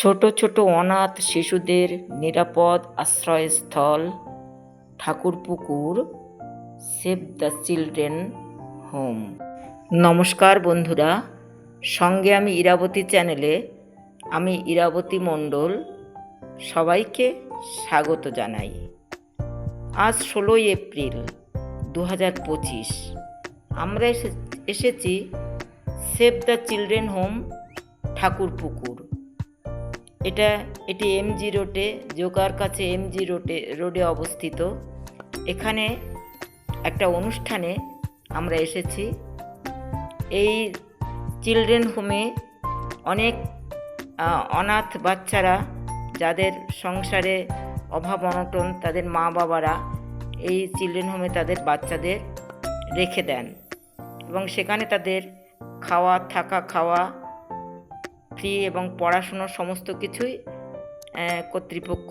ছোট ছোট অনাথ শিশুদের নিরাপদ আশ্রয়স্থল, Thakurpukur save the children home নমস্কার বন্ধুরা, সঙ্গে আমি ইরাবতী চ্যানেলে আমি ইরাবতী মণ্ডল, সবাইকে স্বাগত জানাই। আজ ষোলোই এপ্রিল দু হাজার পঁচিশ, আমরা এসে এসেছি save the children home Thakurpukur. এটা, এটি এমজি রোডে জোকার কাছে এমজি রোডে রোডে অবস্থিত। এখানে একটা অনুষ্ঠানে আমরা এসেছি। এই চিলড্রেন হোমে অনেক অনাথ বাচ্চারা যাদের সংসারে অভাব অনটন তাদের মা বাবারা এই চিলড্রেন হোমে তাদের বাচ্চাদের রেখে দেন এবং সেখানে তাদের খাওয়া, থাকা খাওয়া ফ্রি এবং পড়াশুনোর সমস্ত কিছুই কর্তৃপক্ষ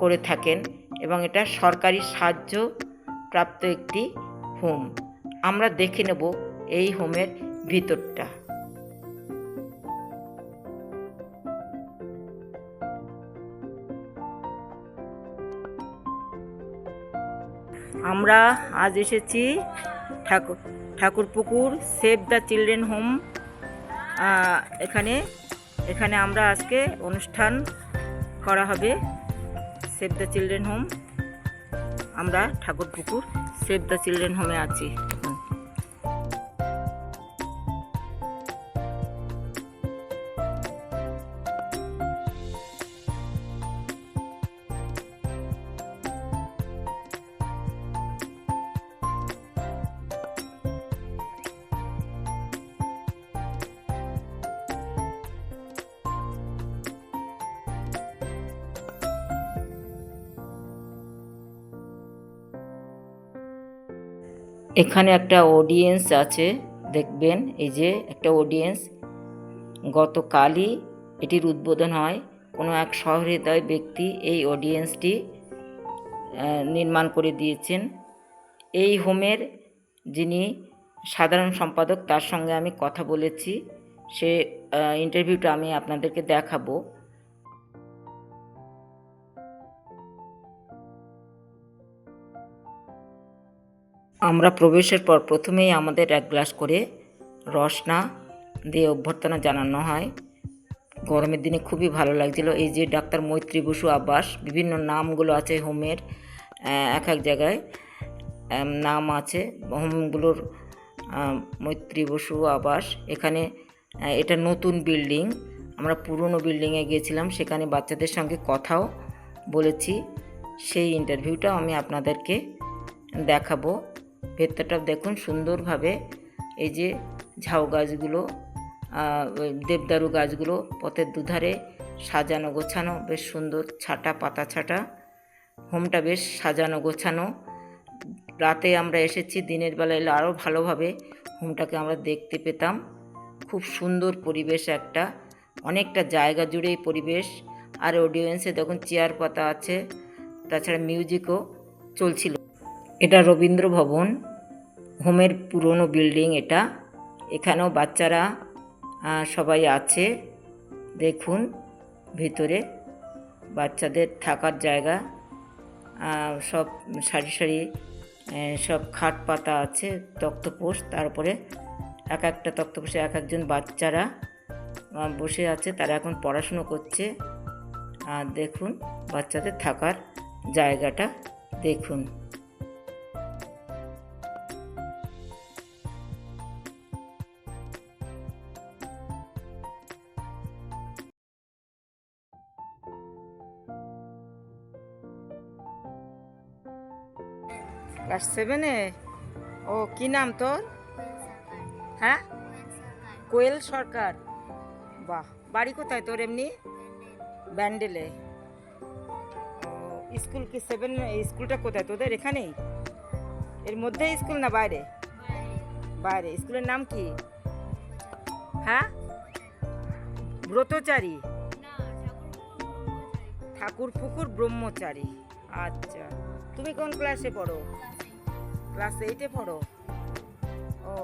করে থাকেন এবং এটা সরকারি সাহায্য প্রাপ্ত একটি হোম। আমরা দেখে নেব এই হোমের ভিতরটা। আমরা আজ এসেছি Thakur, Thakurpukur save the children home এখানে এখানে আমরা আজকে অনুষ্ঠান করা হবে সেভ দ্য চিলড্রেন হোম আমরা ঠাকুরপুকুর সেভ দ্য চিলড্রেন হোমে আছি। এখন। একটা অডিয়েন্স আছে, দেখবেন, এই যে একটা অডিয়েন্স গতকালই এটির উদ্বোধন হয়। কোনো এক সহৃদয় ব্যক্তি এই অডিয়েন্সটি নির্মাণ করে দিয়েছেন। এই হোমের যিনি সাধারণ সম্পাদক, তার সঙ্গে আমি কথা বলেছি। সে ইন্টারভিউটা আমি আপনাদেরকে দেখাবো। আমরা প্রবেশের পর প্রথমেই আমাদের এক গ্লাস করে রসনা দিয়ে অভ্যর্থনা জানানো হয়। গরমের দিনে খুবই ভালো লাগছিল। এই যে ডাক্তার মৈত্রী বসু আবাস, বিভিন্ন নামগুলো আছে হোমের এক এক জায়গায় নাম আছে হোমগুলোর মৈত্রী বসু আবাস। এখানে এটা নতুন বিল্ডিং। আমরা পুরনো বিল্ডিংয়ে গিয়েছিলাম, সেখানে বাচ্চাদের সঙ্গে কথাও বলেছি। সেই ইন্টারভিউটাও আমি আপনাদেরকে দেখাবো। ভেতরটা দেখুন সুন্দরভাবে এই যে ঝাউ গাছগুলো দেবদারু গাছগুলো পথের দুধারে সাজানো গোছানো, বেশ সুন্দর ছাটা, পাতা ছাটা। হোমটা বেশ সাজানো গোছানো। রাতে আমরা এসেছি, দিনের বেলা এলে আরও ভালোভাবে হোমটাকে আমরা দেখতে পেতাম। খুব সুন্দর পরিবেশ একটা, অনেকটা জায়গা জুড়েই পরিবেশ। আর অডিয়েন্সে দেখুন, চেয়ার পাতা আছে, তাছাড়া মিউজিকও চলছিল। এটা রবীন্দ্র ভবন, হোমের পুরনো বিল্ডিং এটা। এখানেও বাচ্চারা সবাই আছে, দেখুন, ভিতরে বাচ্চাদের থাকার জায়গা। সব সারি সারি সব খাট পাতা আছে, তক্তপোষ তারপরে এক একটা তক্তপোষে এক একজন বাচ্চারা বসে আছে, তারা এখন পড়াশুনো করছে। আর দেখুন, বাচ্চাদের থাকার জায়গাটা, দেখুন। ক্লাস সেভেনে ও, কি নাম তোর? হ্যাঁ? কোয়েল সরকার। বাহ, বাড়ি কোথায় তোর এমনি? ব্যান্ডেলে। স্কুল কি সেভেন স্কুলটা কোথায় তোদের? এখানেই? এর মধ্যে স্কুল না বাইরে? বাইরে। স্কুলের নাম কি? হ্যাঁ? ব্রতচারী? ঠাকুর পুকুর ব্রহ্মচারী। আচ্ছা। তুমি কোন ক্লাসে পড়ো? ক্লাস এইটে পড়ো? ও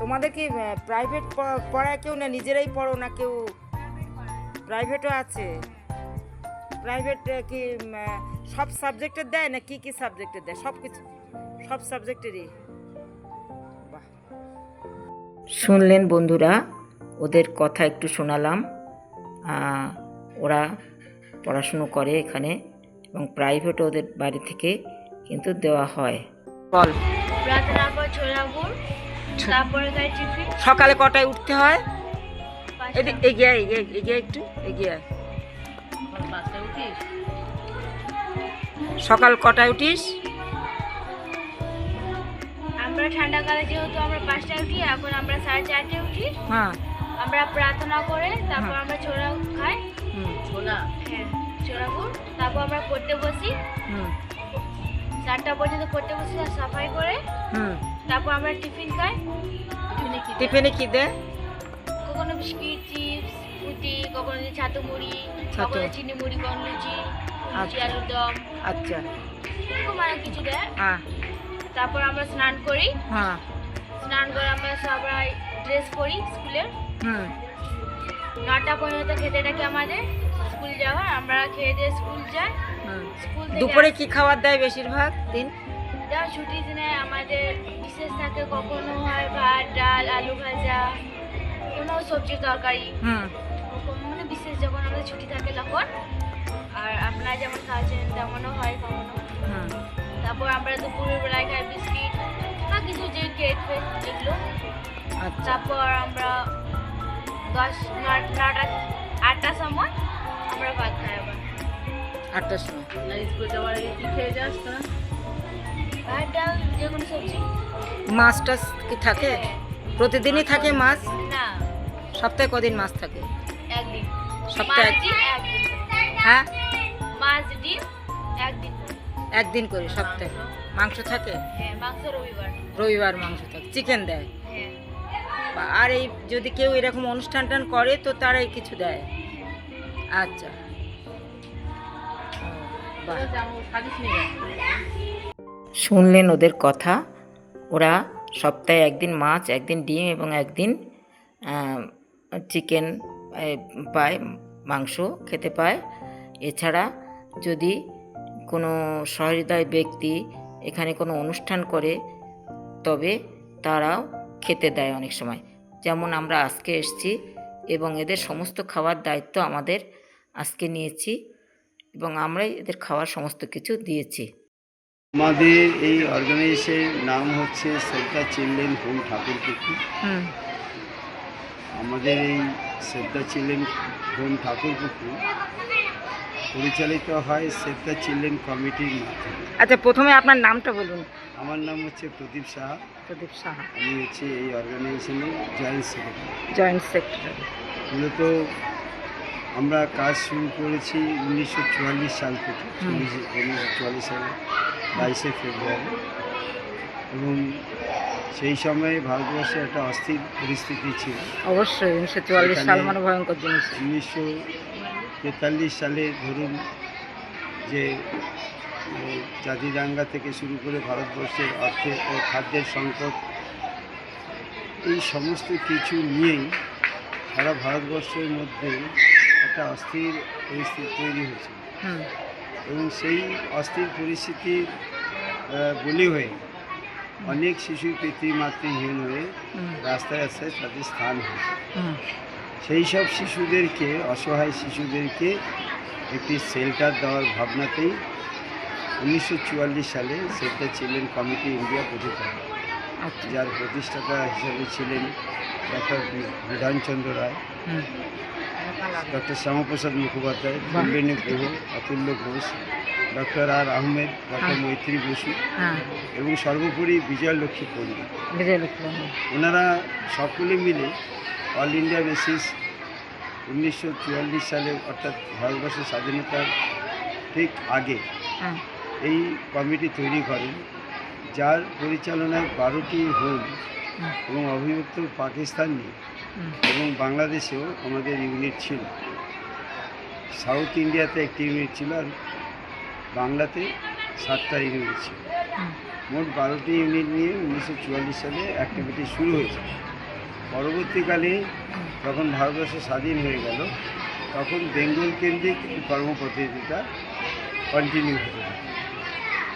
তোমাদের কি প্রাইভেট পড়ায় কেউ না, নিজেরাই পড়ো না কেউ? প্রাইভেটও আছে। প্রাইভেট কি সব সাবজেক্টের দেয় না কি কি সাবজেক্টের দেয়? সব কিছু, সব সাবজেক্টেরই শুনলেন বন্ধুরা, ওদের কথা একটু শোনালাম। ওরা পড়াশুনো করে এখানে এবং প্রাইভেটও ওদের বাড়ি থেকে কিন্তু দেওয়া হয়। বল। প্রার্থনা পর ছোলাপুর তারপরে টিফিন। সকালে কটায় উঠতে হয়। এগিয়ে এগিয়ে এগিয়ে একটু এগিয়ে আয়। সকাল কটায় উঠিস? আমরা ঠান্ডাকালে যেহেতু আমরা পাঁচটায় উঠি এখন আমরা সাড়ে চারটে উঠি। হ্যাঁ। আমরা প্রার্থনা করে তারপর আমরা ছোলা খাই। হুম। ছোলা হ্যাঁ ছোলাপুর তারপর আমরা পড়তে বসি। হুম। চারটা পর্যন্ত পড়তে বসি আর সাফাই করে হুম। তারপর আমরা টিফিন খাই। টিফিনে কি দে কখনো বিস্কিট চিপস ফুটি কখনো ছাতু মুড়ি। কখনো চিনি মুড়ি কখনো লুচি লুচি আচ্ছা। আলুর দম। আচ্ছা। এরকম অনেক কিছু দেয়। হ্যাঁ। তারপর আমরা স্নান করি। হ্যাঁ। স্নান করে আমরা সবাই ড্রেস পরি স্কুলের। হুম। নটা পর্যন্ত খেতে ডাকে আমাদের। স্কুল যাওয়ার আমরা খেয়ে দিয়ে স্কুল যাই। দুপুরে কি খাবার দেয় বেশিরভাগ দিন? যা ছুটির দিনে আমাদের বিশেষ থাকে কখনো হয় ভাত ডাল আলু ভাজা কোনো সবজির তরকারি। মানে বিশেষ যখন আমাদের ছুটি থাকে তখন। আর আপনারা যেমন খাচ্ছেন তেমনও হয় কখনো। তারপর আমরা দুপুরের বেলায় খাই বিস্কিট বা কিছু যে কেক ফেক যেগুলো। আচ্ছা। তারপর আমরা দশ ন- নটা আটটার সময় আমরা ভাত খাই। আটটার সময়। মাছ টাছ কি থাকে? প্রতিদিনই থাকে মাছ? সপ্তাহে কদিন মাছ থাকে? একদিন। সপ্তাহে হ্যাঁ? একদিন করে। সপ্তাহে। মাংস। থাকে? হ্যাঁ রবিবার। রবিবার মাংস থাকে। চিকেন দেয়? হ্যাঁ। আর এই যদি কেউ এরকম অনুষ্ঠান টান করে তো তারাই কিছু দেয়। আচ্ছা। শুনলেন ওদের কথা। ওরা সপ্তাহে একদিন মাছ, একদিন ডিম এবং একদিন চিকেন পায়, মাংস খেতে পায়। এছাড়া যদি কোনো সহৃদয় ব্যক্তি এখানে কোনো অনুষ্ঠান করে, তবে তারাও খেতে দেয় অনেক সময়। যেমন আমরা আজকে এসেছি এবং এদের সমস্ত খাওয়ার দায়িত্ব আমাদের আজকে নিয়েছি। এবং আমরাই এদের খাওয়ার সমস্ত কিছু দিয়েছি। আমাদের এই অর্গানাইজেশনের নাম হচ্ছে শ্রদ্ধা চিলড্রেন হোম ঠাকুরপুকুর হুম। আমাদের এই শ্রদ্ধা চিলড্রেন হোম ঠাকুরপুকুর পরিচালিত হয় শ্রদ্ধা চিলড্রেন কমিটির মাধ্যমে। আচ্ছা প্রথমে আপনার নামটা বলুন। আমার নাম হচ্ছে প্রদীপ সাহা। প্রদীপ সাহা। আমি হচ্ছে এই অর্গানাইজেশনের জয়েন্ট সেক্রেটারি জয়েন্ট সেক্রেটারি মূলত আমরা কাজ শুরু করেছি উনিশশো চুয়াল্লিশ সাল থেকে উনিশশো চুয়াল্লিশ সালে বাইশে ফেব্রুয়ারি। এবং সেই সময়ে ভারতবর্ষে একটা অস্থির পরিস্থিতি ছিল। অবশ্যই উনিশশো চুয়াল্লিশ সাল মানে ভয়ঙ্কর জিনিস। উনিশশো তেতাল্লিশ সালে ধরুন যে এ, জাতিদাঙ্গা থেকে শুরু করে ভারতবর্ষের অর্থের ও খাদ্যের সংকট এই সমস্ত কিছু নিয়েই সারা ভারতবর্ষের মধ্যে একটা অস্থির পরিস্থিতি তৈরি হয়েছিল। এবং সেই অস্থির পরিস্থিতির বলি হয়ে অনেক শিশু পিতৃমাতৃহীন হয়ে রাস্তায় রাস্তায় তাদের স্থান হয়েছে। সেই সব শিশুদেরকে অসহায় শিশুদেরকে একটি শেল্টার দেওয়ার ভাবনাতেই উনিশশো চুয়াল্লিশ সালে সেটা চিলড্রেন কমিটি ইন্ডিয়া গঠিত। হয় আচ্ছা। যার প্রতিষ্ঠাতা হিসেবে ছিলেন doctor Bidhanchandra Roy. Doctor Shyamaprasad Mukhopadhyay Kundalini Guha Atulya Ghosh doctor R Ahmed doctor হ্যাঁ। মৈত্রী বসু হ্যাঁ। এবং সর্বোপরি বিজয়লক্ষ্মী পণ্ডিত। ওনারা সকলে মিলে অল ইন্ডিয়া বেসিস উনিশশো চুয়াল্লিশ সালে অর্থাৎ ভারতবর্ষের স্বাধীনতার ঠিক আগে হ্যাঁ। এই কমিটি তৈরি করেন যার পরিচালনায় বারোটি হুম এবং অবিভক্ত পাকিস্তান নিয়ে এবং বাংলাদেশেও আমাদের ইউনিট ছিল। সাউথ ইন্ডিয়াতে একটি ইউনিট ছিল আর বাংলাতে সাতটা ইউনিট ছিল। মোট বারোটি ইউনিট নিয়ে উনিশশো চুয়াল্লিশ সালে অ্যাক্টিভিটি শুরু হয়েছে পরবর্তীকালে যখন ভারতবর্ষ স্বাধীন হয়ে গেল, তখন বেঙ্গল কেন্দ্রিক কর্মপদ্ধতিটা কন্টিনিউ হতে থাকে।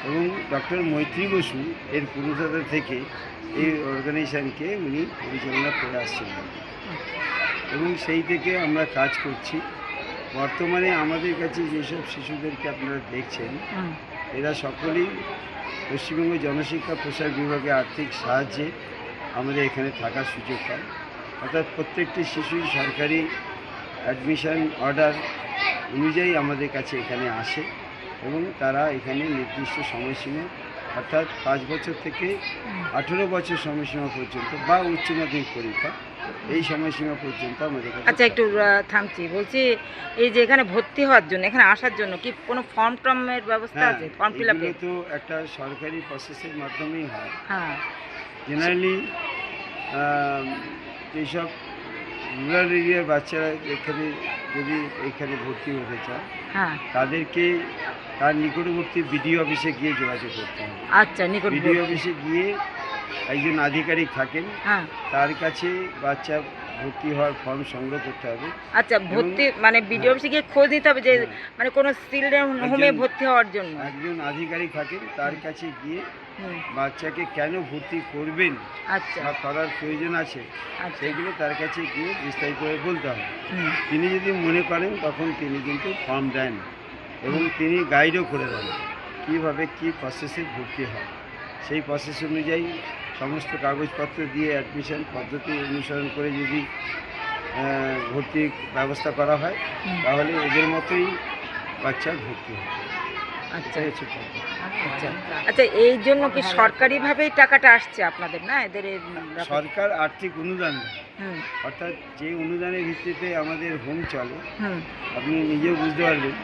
এবং ডক্টর মৈত্রী বসু এর পুরুষতা থেকে এই অর্গানাইজেশনকে উনি পরিচালনা করে আসছিলেন। এবং সেই থেকে আমরা কাজ করছি। বর্তমানে আমাদের কাছে যেসব শিশুদেরকে আপনারা দেখছেন এরা সকলেই পশ্চিমবঙ্গ জনশিক্ষা প্রসার বিভাগে আর্থিক সাহায্যে আমাদের এখানে থাকার সুযোগ পায়। অর্থাৎ প্রত্যেকটি শিশুই সরকারি অ্যাডমিশন অর্ডার অনুযায়ী আমাদের কাছে এখানে আসে। এবং তারা এখানে নির্দিষ্ট সময়সীমা অর্থাৎ পাঁচ বছর থেকে আঠেরো বছর সময়সীমা পর্যন্ত বা উচ্চ মাধ্যমিক পরীক্ষা এই সময়সীমা পর্যন্ত আমাদের আচ্ছা একটু থামছি। বলছি এই যে এখানে ভর্তি হওয়ার জন্য এখানে আসার জন্য কি কোনো ফর্ম টর্মের ব্যবস্থা হ্যাঁ আছে? ফর্ম ফিল আপে? তো একটা সরকারি প্রসেসের মাধ্যমেই হয়। হ্যাঁ। জেনারেলি এইসব রুরাল এরিয়ার বাচ্চারা এখানে যদি এখানে ভর্তি হতে চায় হ্যাঁ। তাদেরকে তার নিকটবর্তী বিডিও অফিসে গিয়ে যোগাযোগ করতে হবে। আচ্ছা নিকট বিডিও অফিসে গিয়ে একজন আধিকারিক থাকেন হ্যাঁ। তার কাছে বাচ্চা ভর্তি হওয়ার ফর্ম সংগ্রহ করতে হবে। আচ্ছা ভর্তি মানে বিডিও অফিসে গিয়ে খোঁজ নিতে হবে যে হ্যাঁ। মানে কোনো চিলড্রেন হোমে ভর্তি হওয়ার জন্য। একজন আধিকারিক থাকেন তার কাছে গিয়ে বাচ্চাকে কেন ভর্তি করবেন আচ্ছা। বা করার প্রয়োজন আছে আচ্ছা। সেইগুলো তার কাছে গিয়ে বিস্তারিতভাবে বলতে হবে। তিনি যদি মনে করেন তখন তিনি কিন্তু ফর্ম দেন। এবং তিনি গাইডও করে দেন কীভাবে কী প্রসেসে ভর্তি হয়। সেই প্রসেস অনুযায়ী সমস্ত কাগজপত্র দিয়ে অ্যাডমিশন পদ্ধতি অনুসরণ করে যদি আহ, ভর্তির ব্যবস্থা করা হয় তাহলে এদের মতোই বাচ্চা ভর্তি হয় আচ্ছা। আচ্ছা। আচ্ছা এই জন্য কি সরকারিভাবেই টাকাটা আসছে আপনাদের না? এদের সরকার আর্থিক অনুদান অর্থাৎ যে অনুদানের ভিত্তিতে আমাদের হোম চলে আপনি নিজেও বুঝতে পারবেন।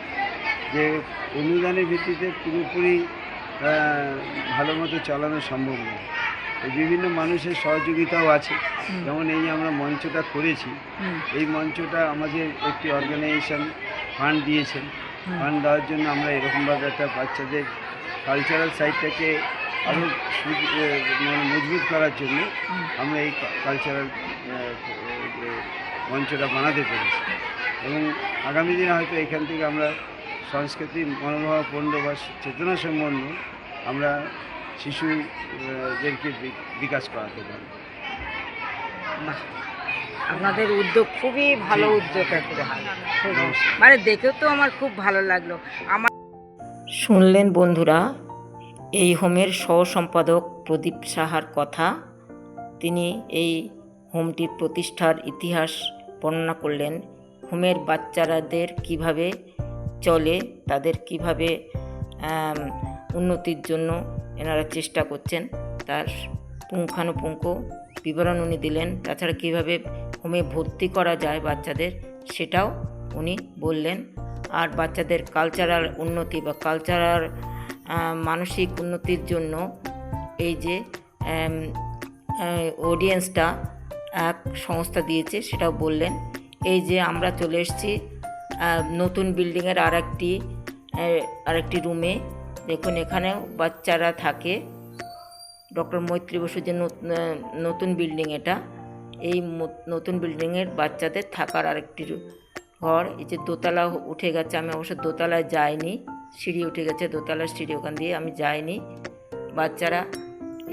যে অনুদানের ভিত্তিতে পুরোপুরি ভালো মতো চালানো সম্ভব নয়। বিভিন্ন মানুষের সহযোগিতাও আছে। যেমন এই আমরা মঞ্চটা করেছি এই মঞ্চটা আমাদের একটি অর্গানাইজেশন ফান্ড দিয়েছেন। ফান্ড দেওয়ার জন্য আমরা এরকমভাবে একটা বাচ্চাদের কালচারাল সাইডটাকে আরও মানে মজবুত করার জন্য আমরা এই কালচারাল মঞ্চটা বানাতে পেরেছি। এবং আগামী দিনে হয়তো এখান থেকে আমরা সংস্কৃতি মনোভাবাপন্ন বা চেতনা সম্পন্ন আমরা শিশুদেরকে বিকাশ করাতে পারি। বাহ। আপনাদের উদ্যোগ খুবই ভালো। উদ্যোগ একটা মানে দেখেও তো আমার খুব ভালো লাগল। আমার শুনলেন বন্ধুরা এই হোমের সহ সম্পাদক প্রদীপ সাহার কথা। তিনি এই হোমটির প্রতিষ্ঠার ইতিহাস বর্ণনা করলেন। হোমের বাচ্চারাদের কীভাবে চলে, তাদের কীভাবে উন্নতির জন্য এনারা চেষ্টা করছেন, তার পুঙ্খানুপুঙ্খ বিবরণ উনি দিলেন, তাছাড়া কীভাবে হোমে ভর্তি করা যায় বাচ্চাদের সেটাও উনি বললেন। আর বাচ্চাদের কালচারাল উন্নতি বা কালচারাল মানসিক উন্নতির জন্য এই যে অডিয়েন্সটা এক সংস্থা দিয়েছে, সেটাও বললেন। এই যে আমরা চলে এসেছি নতুন বিল্ডিংয়ের আর একটি আরেকটি রুমে দেখুন, এখানেও বাচ্চারা থাকে। ডক্টর মৈত্রী বসু যে নতুন বিল্ডিং এটা, এই নতুন বিল্ডিংয়ের বাচ্চাদের থাকার আরেকটি ঘর। এই যে দোতলা উঠে গেছে, আমি অবশ্য দোতলায় যাইনি। সিঁড়ি উঠে গেছে, দোতলার সিঁড়ি ওখান দিয়ে আমি যাইনি। বাচ্চারা,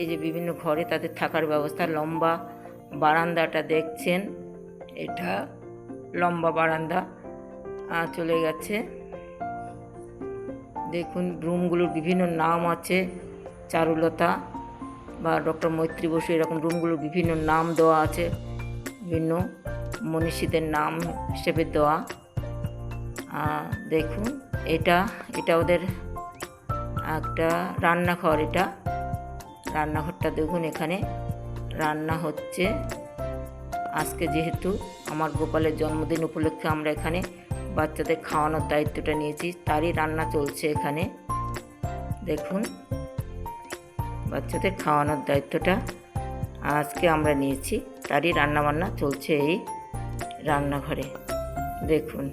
এই যে বিভিন্ন ঘরে তাদের থাকার ব্যবস্থা। লম্বা বারান্দাটা দেখছেন। এটা লম্বা বারান্দা। চলে গেছে। দেখুন, রুমগুলোর বিভিন্ন নাম আছে। চারুলতা বা ডক্টর মৈত্রী বসু, এরকম রুমগুলোর বিভিন্ন নাম দেওয়া আছে। বিভিন্ন মনীষীদের নাম হিসেবে দেওয়া। দেখুন, এটা এটা ওদের একটা রান্নাঘর এটা। রান্নাঘরটা দেখুন এখানে রান্না হচ্ছে। আজকে যেহেতু আমার গোপালের জন্মদিন উপলক্ষে আমরা এখানে বাচ্চাদের খাওয়ানোর দায়িত্বটা নিয়েছি, তারই রান্না চলছে এখানে। দেখুন, বাচ্চাদের খাওয়ানোর দায়িত্বটা আজকে আমরা নিয়েছি, তারই রান্নাবান্না চলছে এই রান্নাঘরে। দেখুন।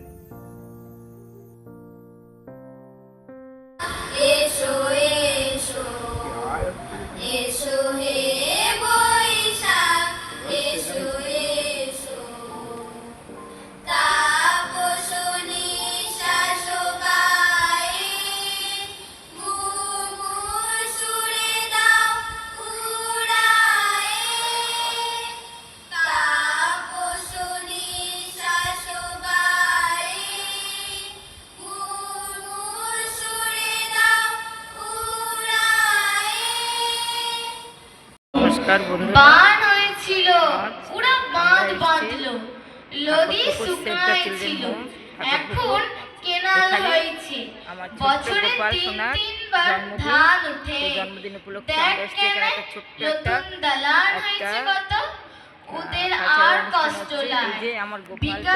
এই যে আমার গোপালটা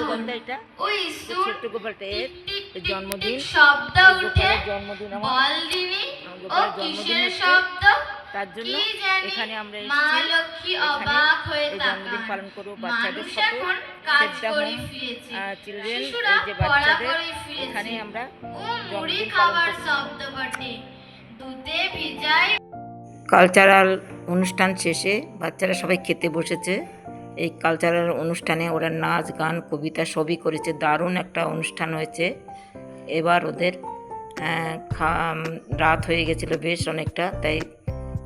গোপালটা, ওই ছোট্ট গোপালটা এর জন্মদিন শব্দ উঠে। জন্মদিন আমার বল দিনি গোপালের জন্মদিন শব্দ? তার জন্য এখানে আমরা এসেছি হয়ে জন্মদিন পালন করব বাচ্চাদের চিলড্রেন এই যে বাচ্চাদের এখানে আমরা জন্মদিন পালন কালচারাল অনুষ্ঠান শেষে বাচ্চারা সবাই খেতে বসেছে। এই কালচারাল অনুষ্ঠানে ওরা নাচ, গান, কবিতা সবই করেছে। দারুণ একটা অনুষ্ঠান হয়েছে। এবার ওদের রাত হয়ে গেছিল বেশ অনেকটা, তাই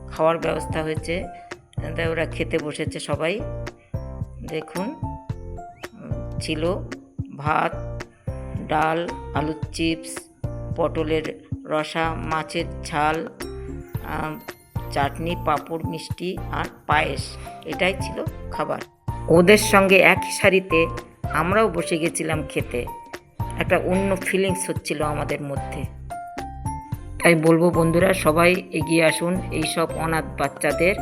খাওয়ার ব্যবস্থা হয়েছে। তাই ওরা খেতে বসেছে সবাই। দেখুন, ছিল ভাত, ডাল, আলুর চিপস, পটলের রসা, মাছের ঝাল চাটনি, পাঁপড়, মিষ্টি আর পায়েস। এটাই ছিল খাবার। ওদের সঙ্গে এক সারিতে আমরাও বসে গেছিলাম খেতে। একটা অন্য ফিলিংস হচ্ছিল আমাদের মধ্যে। তাই বলব বন্ধুরা, সবাই এগিয়ে আসুন এই সব অনাথ বাচ্চাদের।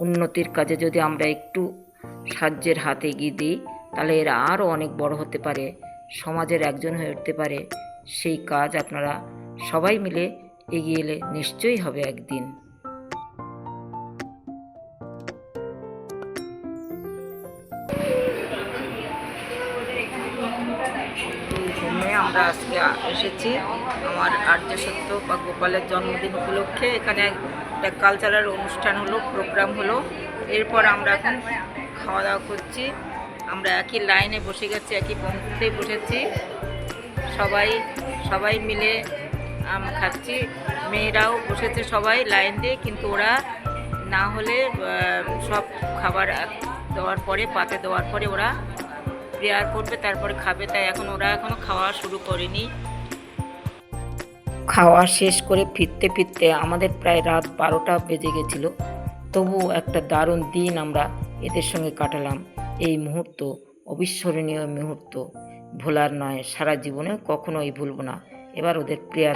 উন্নতির কাজে যদি আমরা একটু সাহায্যের হাত এগিয়ে দিই, তাহলে এরা আরও অনেক বড় হতে পারে, সমাজের একজন হয়ে উঠতে পারে। সেই কাজ আপনারা সবাই মিলে এগিয়ে এলে নিশ্চয়ই হবে একদিন। এসেছি। আমার আর্য সত্য বা গোপালের জন্মদিন উপলক্ষে এখানে একটা কালচারাল অনুষ্ঠান হলো প্রোগ্রাম হলো। এরপর আমরা এখন খাওয়া দাওয়া করছি। আমরা একই লাইনে বসে গেছি, একই পঙ্ক্তিতেই বসেছি। সবাই সবাই মিলে খাচ্ছি। মেয়েরাও বসেছে সবাই লাইন দিয়ে, কিন্তু ওরা না হলে সব খাবার দেওয়ার পরে, পাতে দেওয়ার পরে ওরা প্রেয়ার করবে, তারপরে খাবে, তাই এখন ওরা এখনও খাওয়া শুরু করেনি। খাওয়া শেষ করে ফিরতে ফিরতে আমাদের প্রায় রাত বারোটা বেজে গেছিল। তবু একটা দারুণ দিন আমরা এদের সঙ্গে কাটালাম। এই মুহূর্ত, অবিস্মরণীয় মুহূর্ত। ভোলার নয়, সারা জীবনে কখনোই ভুলব না। এবার ওদের প্রেয়ার